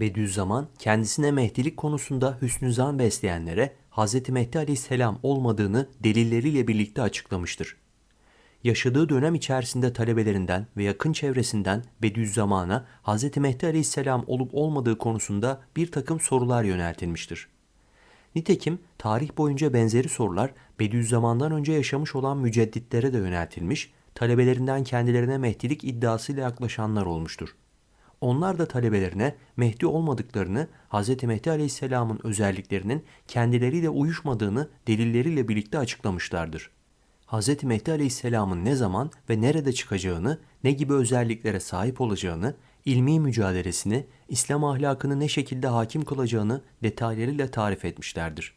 Bediüzzaman kendisine Mehdilik konusunda hüsnü zan besleyenlere Hz. Mehdi aleyhisselam olmadığını delilleriyle birlikte açıklamıştır. Yaşadığı dönem içerisinde talebelerinden ve yakın çevresinden Bediüzzaman'a Hz. Mehdi aleyhisselam olup olmadığı konusunda bir takım sorular yöneltilmiştir. Nitekim tarih boyunca benzeri sorular Bediüzzaman'dan önce yaşamış olan mücedditlere de yöneltilmiş, talebelerinden kendilerine Mehdilik iddiasıyla yaklaşanlar olmuştur. Onlar da talebelerine Mehdi olmadıklarını, Hz. Mehdi Aleyhisselam'ın özelliklerinin kendileriyle uyuşmadığını delilleriyle birlikte açıklamışlardır. Hz. Mehdi Aleyhisselam'ın ne zaman ve nerede çıkacağını, ne gibi özelliklere sahip olacağını, ilmi mücadelesini, İslam ahlakını ne şekilde hakim kılacağını detaylarıyla tarif etmişlerdir.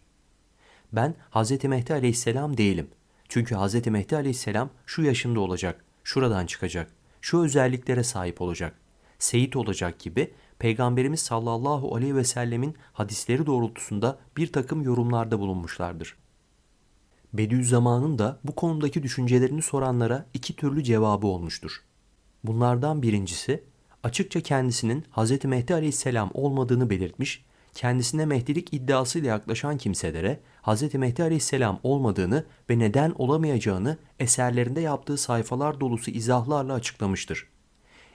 Ben Hz. Mehdi Aleyhisselam değilim. Çünkü Hz. Mehdi Aleyhisselam şu yaşında olacak, şuradan çıkacak, şu özelliklere sahip olacak, seyit olacak gibi Peygamberimiz sallallahu aleyhi ve sellemin hadisleri doğrultusunda bir takım yorumlarda bulunmuşlardır. Bediüzzaman'ın da bu konudaki düşüncelerini soranlara iki türlü cevabı olmuştur. Bunlardan birincisi açıkça kendisinin Hz. Mehdi Aleyhisselam olmadığını belirtmiş, kendisine Mehdilik iddiasıyla yaklaşan kimselere Hz. Mehdi Aleyhisselam olmadığını ve neden olamayacağını eserlerinde yaptığı sayfalar dolusu izahlarla açıklamıştır.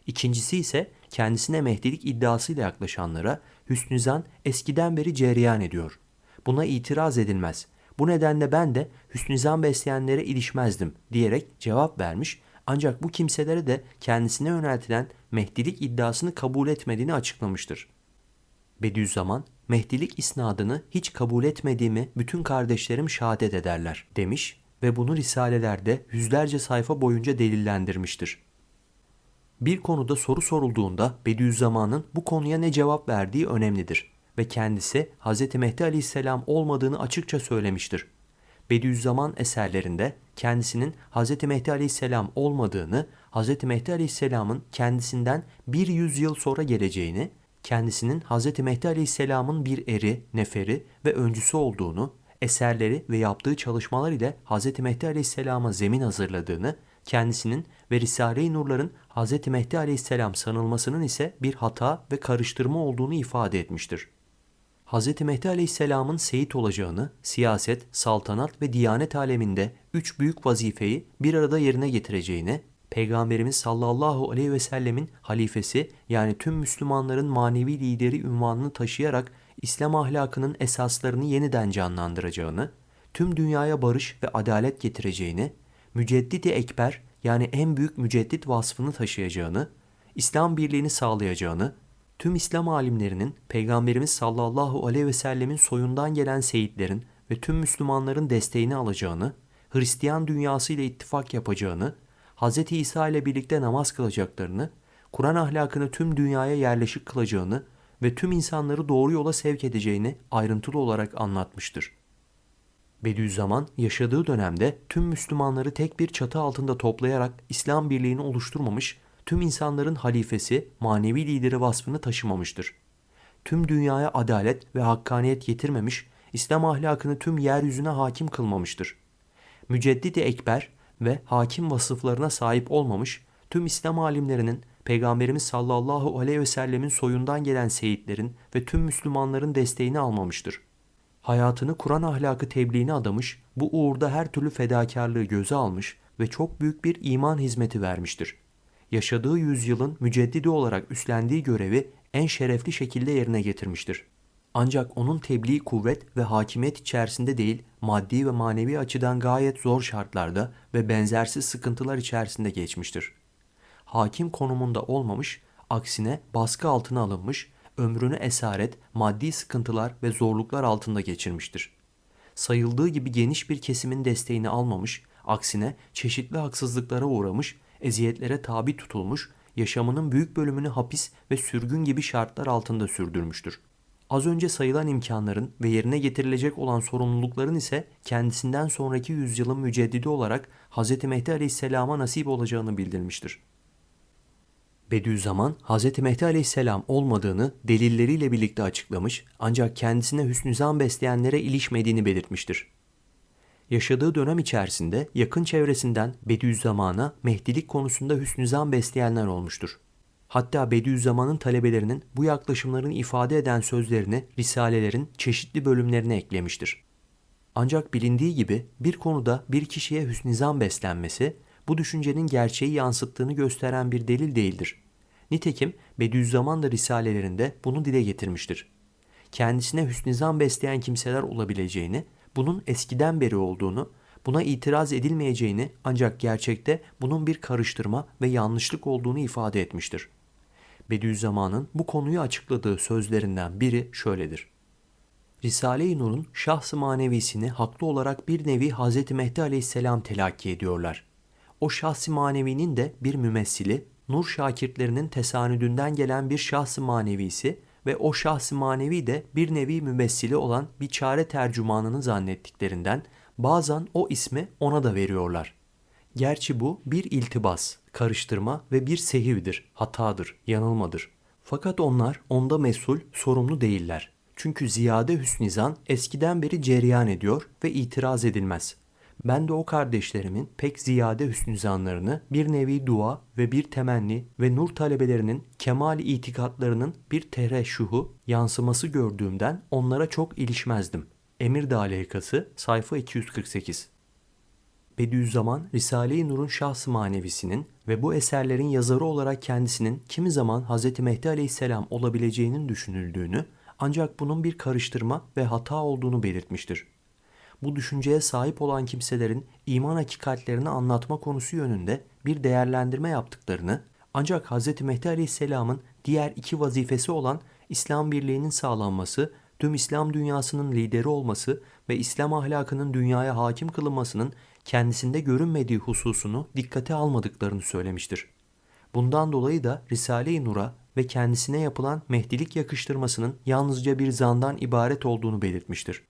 İkincisi ise kendisine Mehdilik iddiasıyla yaklaşanlara hüsnü zan eskiden beri cereyan ediyor. Buna itiraz edilmez. Bu nedenle ben de hüsnü zan besleyenlere ilişmezdim diyerek cevap vermiş ancak bu kimselere de kendisine yöneltilen Mehdilik iddiasını kabul etmediğini açıklamıştır. Bediüzzaman, Mehdilik isnadını hiç kabul etmediğimi bütün kardeşlerim şehadet ederler demiş ve bunu risalelerde yüzlerce sayfa boyunca delillendirmiştir. Bir konuda soru sorulduğunda Bediüzzaman'ın bu konuya ne cevap verdiği önemlidir ve kendisi Hz. Mehdi Aleyhisselam olmadığını açıkça söylemiştir. Bediüzzaman eserlerinde kendisinin Hz. Mehdi Aleyhisselam olmadığını, Hz. Mehdi Aleyhisselam'ın kendisinden bir yüzyıl sonra geleceğini, kendisinin Hz. Mehdi Aleyhisselam'ın bir eri, neferi ve öncüsü olduğunu, eserleri ve yaptığı çalışmalar ile Hz. Mehdi Aleyhisselam'a zemin hazırladığını, kendisinin ve Risale-i Nurların Hz. Mehdi Aleyhisselam sanılmasının ise bir hata ve karıştırma olduğunu ifade etmiştir. Hz. Mehdi Aleyhisselam'ın seyit olacağını, siyaset, saltanat ve diyanet aleminde üç büyük vazifeyi bir arada yerine getireceğini, Peygamberimiz sallallahu aleyhi ve sellemin halifesi yani tüm Müslümanların manevi lideri ünvanını taşıyarak İslam ahlakının esaslarını yeniden canlandıracağını, tüm dünyaya barış ve adalet getireceğini, Müceddidi Ekber yani en büyük müceddit vasfını taşıyacağını, İslam birliğini sağlayacağını, tüm İslam alimlerinin Peygamberimiz sallallahu aleyhi ve sellemin soyundan gelen seyitlerin ve tüm Müslümanların desteğini alacağını, Hristiyan dünyası ile ittifak yapacağını, Hz. İsa ile birlikte namaz kılacaklarını, Kur'an ahlakını tüm dünyaya yerleşik kılacağını ve tüm insanları doğru yola sevk edeceğini ayrıntılı olarak anlatmıştır. Bediüzzaman yaşadığı dönemde tüm Müslümanları tek bir çatı altında toplayarak İslam birliğini oluşturmamış, tüm insanların halifesi, manevi lideri vasfını taşımamıştır. Tüm dünyaya adalet ve hakkaniyet getirmemiş, İslam ahlakını tüm yeryüzüne hakim kılmamıştır. Müceddidi Ekber ve hakim vasıflarına sahip olmamış, tüm İslam alimlerinin Peygamberimiz sallallahu aleyhi ve sellemin soyundan gelen seyitlerin ve tüm Müslümanların desteğini almamıştır hayatını Kur'an ahlakı tebliğine adamış, bu uğurda her türlü fedakarlığı göze almış ve çok büyük bir iman hizmeti vermiştir. Yaşadığı yüzyılın müceddidi olarak üstlendiği görevi en şerefli şekilde yerine getirmiştir. Ancak onun tebliğ kuvvet ve hakimiyet içerisinde değil, maddi ve manevi açıdan gayet zor şartlarda ve benzersiz sıkıntılar içerisinde geçmiştir. Hakim konumunda olmamış, aksine baskı altına alınmış, ömrünü esaret, maddi sıkıntılar ve zorluklar altında geçirmiştir. Sayıldığı gibi geniş bir kesimin desteğini almamış, aksine çeşitli haksızlıklara uğramış, eziyetlere tabi tutulmuş, yaşamının büyük bölümünü hapis ve sürgün gibi şartlar altında sürdürmüştür. Az önce sayılan imkanların ve yerine getirilecek olan sorumlulukların ise kendisinden sonraki yüzyılın müceddidi olarak Hz. Mehdi Aleyhisselam'a nasip olacağını bildirmiştir. Bediüzzaman Hz. Mehdi Aleyhisselam olmadığını delilleriyle birlikte açıklamış ancak kendisine hüsnü zan besleyenlere ilişmediğini belirtmiştir. Yaşadığı dönem içerisinde yakın çevresinden Bediüzzaman'a Mehdilik konusunda hüsnü zan besleyenler olmuştur. Hatta Bediüzzaman'ın talebelerinin bu yaklaşımlarını ifade eden sözlerini risalelerin çeşitli bölümlerine eklemiştir. Ancak bilindiği gibi bir konuda bir kişiye hüsnizan beslenmesi bu düşüncenin gerçeği yansıttığını gösteren bir delil değildir. Nitekim Bediüzzaman da risalelerinde bunu dile getirmiştir. Kendisine hüsnizan besleyen kimseler olabileceğini, bunun eskiden beri olduğunu, buna itiraz edilmeyeceğini ancak gerçekte bunun bir karıştırma ve yanlışlık olduğunu ifade etmiştir. Bediüzzaman'ın bu konuyu açıkladığı sözlerinden biri şöyledir. Risale-i Nur'un şahs-ı manevisini haklı olarak bir nevi Hz. Mehdi aleyhisselam telakki ediyorlar. O şahs-ı manevinin de bir mümessili, nur şakirtlerinin tesanüdünden gelen bir şahs-ı manevisi ve o şahs-ı manevi de bir nevi mümessili olan bir çare tercümanını zannettiklerinden bazen o ismi ona da veriyorlar. Gerçi bu bir iltibas, karıştırma ve bir sehivdir, hatadır, yanılmadır. Fakat onlar onda mesul, sorumlu değiller. Çünkü ziyade hüsnizan eskiden beri cereyan ediyor ve itiraz edilmez. Ben de o kardeşlerimin pek ziyade hüsnüzanlarını bir nevi dua ve bir temenni ve nur talebelerinin kemal itikatlarının bir tereşşuhu yansıması gördüğümden onlara çok ilişmezdim. Emir Dalekası sayfa 248 Bediüzzaman, Risale-i Nur'un şahs manevisinin ve bu eserlerin yazarı olarak kendisinin kimi zaman Hz. Mehdi Aleyhisselam olabileceğinin düşünüldüğünü ancak bunun bir karıştırma ve hata olduğunu belirtmiştir. Bu düşünceye sahip olan kimselerin iman hakikatlerini anlatma konusu yönünde bir değerlendirme yaptıklarını ancak Hz. Mehdi Aleyhisselam'ın diğer iki vazifesi olan İslam birliğinin sağlanması, tüm İslam dünyasının lideri olması ve İslam ahlakının dünyaya hakim kılınmasının kendisinde görünmediği hususunu dikkate almadıklarını söylemiştir. Bundan dolayı da Risale-i Nur'a ve kendisine yapılan mehdilik yakıştırmasının yalnızca bir zandan ibaret olduğunu belirtmiştir.